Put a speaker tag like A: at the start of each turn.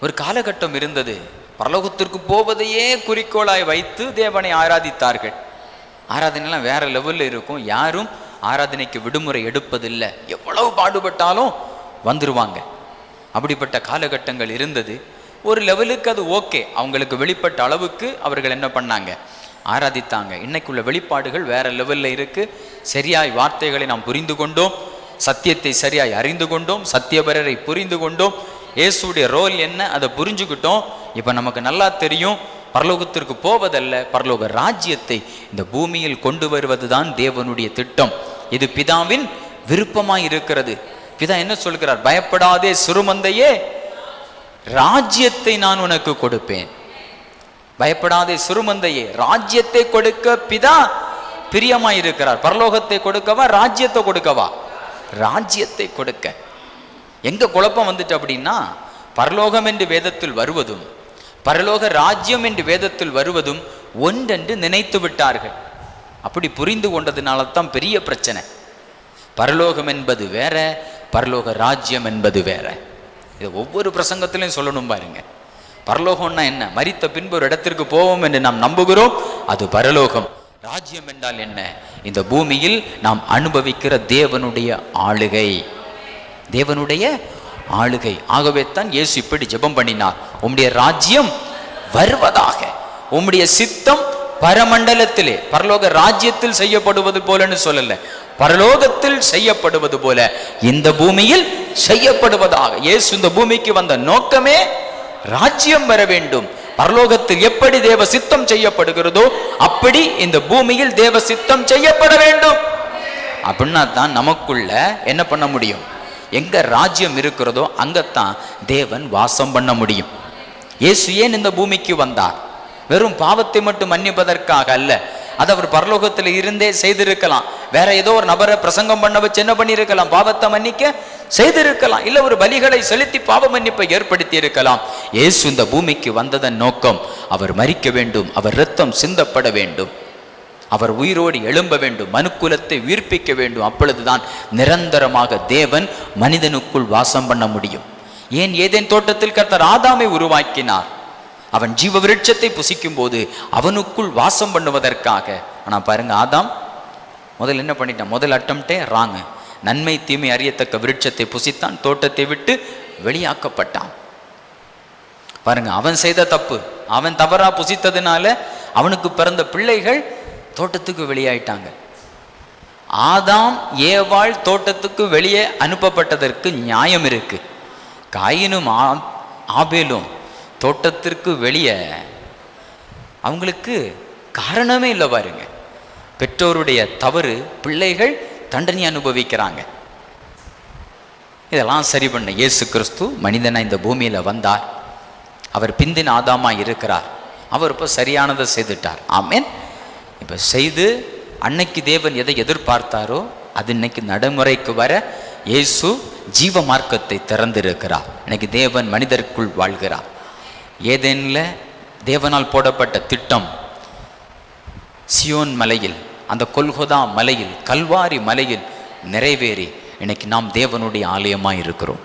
A: ஒரு காலகட்டம் இருந்தது. பரலோகத்திற்கு போவதையே குறிக்கோளாய் வைத்து தேவனை ஆராதித்தார்கள். ஆராதனைலாம் வேற லெவலில் இருக்கும். யாரும் ஆராதனைக்கு விடுமுறை எடுப்பதில்லை. எவ்வளவு பாடுபட்டாலும் வந்துருவாங்க. அப்படிப்பட்ட காலகட்டங்கள் இருந்தது. ஒரு லெவலுக்கு அது ஓகே அவங்களுக்கு வெளிப்பட்ட அளவுக்கு அவர்கள் என்ன பண்ணாங்க? ஆராதித்தாங்க. இன்னைக்குள்ள வெளிப்பாடுகள் வேற லெவலில் இருக்கு. சரியாய் வார்த்தைகளை நாம் புரிந்து கொண்டோம். சத்தியத்தை சரியாய் அறிந்து கொண்டோம். சத்தியபரரை புரிந்து கொண்டோம். இயேசுடைய ரோல் என்ன அதை புரிஞ்சுக்கிட்டோம். இப்போ நமக்கு நல்லா தெரியும் பரலோகத்திற்கு போவதல்ல பரலோக ராஜ்யத்தை இந்த பூமியில் கொண்டு வருவதுதான் தேவனுடைய திட்டம். இது பிதாவின் விருப்பமாய் இருக்கிறது. பிதா என்ன சொல்கிறார்? பயப்படாதே சிறுமந்தையே ராஜ்யத்தை நான் உனக்கு கொடுப்பேன். பயப்படாதே சிறுமந்தையே ராஜ்யத்தை கொடுக்க பிதா பிரியமாய் இருக்கிறார். பரலோகத்தை கொடுக்கவா ராஜ்யத்தை கொடுக்கவா? ராஜ்யத்தை கொடுக்க. எங்க குழப்பம் வந்துட்டு அப்படின்னா பரலோகம் என்று வேதத்தில் வருவதும் பரலோக ராஜ்யம் என்று வேதத்தில் வருவதும் ஒன்றென்று நினைத்து விட்டார்கள். அப்படி புரிந்து கொண்டதுனால தான் பெரிய பிரச்சனை. பரலோகம் என்பது வேற பரலோக ராஜ்யம் என்பது வேற. இதை ஒவ்வொரு பிரசங்கத்திலையும் சொல்லணும் பாருங்க. பரலோகம்னா என்ன? மறித்த பின்பு ஒரு இடத்திற்கு போவோம் என்று நாம் நம்புகிறோம். அது பரலோகம். ராஜ்யம் என்றால் என்ன? இந்த பூமியில் நாம் அனுபவிக்கிற தேவனுடைய ஆளுகை. தேவனுடைய ஆளுகை. ஆகவே தான் இயேசு இப்படி ஜெபம் பண்ணினார். உம்முடைய ராஜ்யம் வருவதாக. உம்முடைய சித்தம் பரமண்டலத்திலே பரலோக ராஜ்யத்தில் செய்யப்படுவது போலன்னு சொல்லல. பரலோகத்தில் செய்யப்படுவது போல இந்த பூமியில் செய்யப்படுவதாக. இயேசு இந்த பூமிக்கு வந்த நோக்கமே ராஜ்யம் வர வேண்டும். பரலோகத்தில் எப்படி தேவ சித்தம் செய்யப்படுகிறதோ அப்படி இந்த பூமியில் தேவ சித்தம் செய்யப்பட வேண்டும். அப்படின்னா தான் நமக்குள்ள என்ன பண்ண முடியும்? எங்கே ராஜ்யம் இருக்கிறதோ அங்கத்தான் தேவன் வாசம் பண்ண முடியும். இயேசு ஏன் இந்த பூமிக்கு வந்தார்? வெறும் பாவத்தை மட்டும் மன்னிப்பதற்காக அல்ல. அது அவர் பரலோகத்தில் இருந்தே செய்திருக்கலாம். வேற ஏதோ ஒரு நபரை பிரசங்கம் பண்ண வச்சு என்ன பண்ணியிருக்கலாம்? பாவத்தை மன்னிக்க செய்திருக்கலாம். இல்லை ஒரு பலிகளை செலுத்தி பாவ மன்னிப்பை ஏற்படுத்தி இருக்கலாம் இயேசு இந்த பூமிக்கு வந்ததன் நோக்கம் அவர் மறிக்க வேண்டும் அவர் இரத்தம் சிந்தப்பட வேண்டும். அவர் உயிரோடு எழும்ப வேண்டும் மனுக்குலத்தை உயிர்ப்பிக்க வேண்டும். அப்பொழுதுதான் நிரந்தரமாக தேவன் மனிதனுக்குள் வாசம் பண்ண முடியும். ஏன் ஏதேன் தோட்டத்தில் கர்த்தர் ஆதாமை உருவாக்கினார்? அவன் ஜீவ விருட்சத்தை புசிக்கும் போது அவனுக்குள் வாசம் பண்ணுவதற்காக. ஆனால் பாருங்க ஆதாம் முதல்ல என்ன பண்ணிட்டான்? முதல் அட்டம்ட்டே ராங்க. நன்மை தீமை அறியத்தக்க விருட்சத்தை புசித்தான் தோட்டத்தை விட்டு வெளியாக்கப்பட்டான். பாருங்க அவன் செய்த தப்பு அவன் தவறா புசித்ததுனால அவனுக்கு பிறந்த பிள்ளைகள் தோட்டத்துக்கு வெளியாயிட்டாங்க. ஆதாம் ஏவாள் தோட்டத்துக்கு வெளியே அனுப்பப்பட்டதற்கு நியாயம் இருக்கு. காயினும் ஆபேலும் தோட்டத்திற்கு வெளியே அவங்களுக்கு காரணமே இல்லை பாருங்க. பெற்றோருடைய தவறு பிள்ளைகள் தண்டனை அனுபவிக்கிறாங்க. இதெல்லாம் சரி பண்ண இயேசு கிறிஸ்து மனிதனா இந்த பூமியில வந்தார். அவர் பிந்தின் ஆதாமா இருக்கிறார். அவர் இப்போ சரியானதை செய்துட்டார். ஆமேன். இப்போ செய்து அன்னைக்கு தேவன் எதை எதிர்பார்த்தாரோ அது இன்னைக்கு நடைமுறைக்கு வர இயேசு ஜீவ மார்க்கத்தை திறந்திருக்கிறார். இன்னைக்கு தேவன் மனிதருக்குள் வாழ்கிறார். ஏதேனில் தேவனால் போடப்பட்ட திட்டம் சியோன் மலையில் அந்த கொல்கொதா மலையில் கல்வாரி மலையில் நிறைவேறி இன்னைக்கு நாம் தேவனுடைய ஆலயமாக இருக்கிறோம்.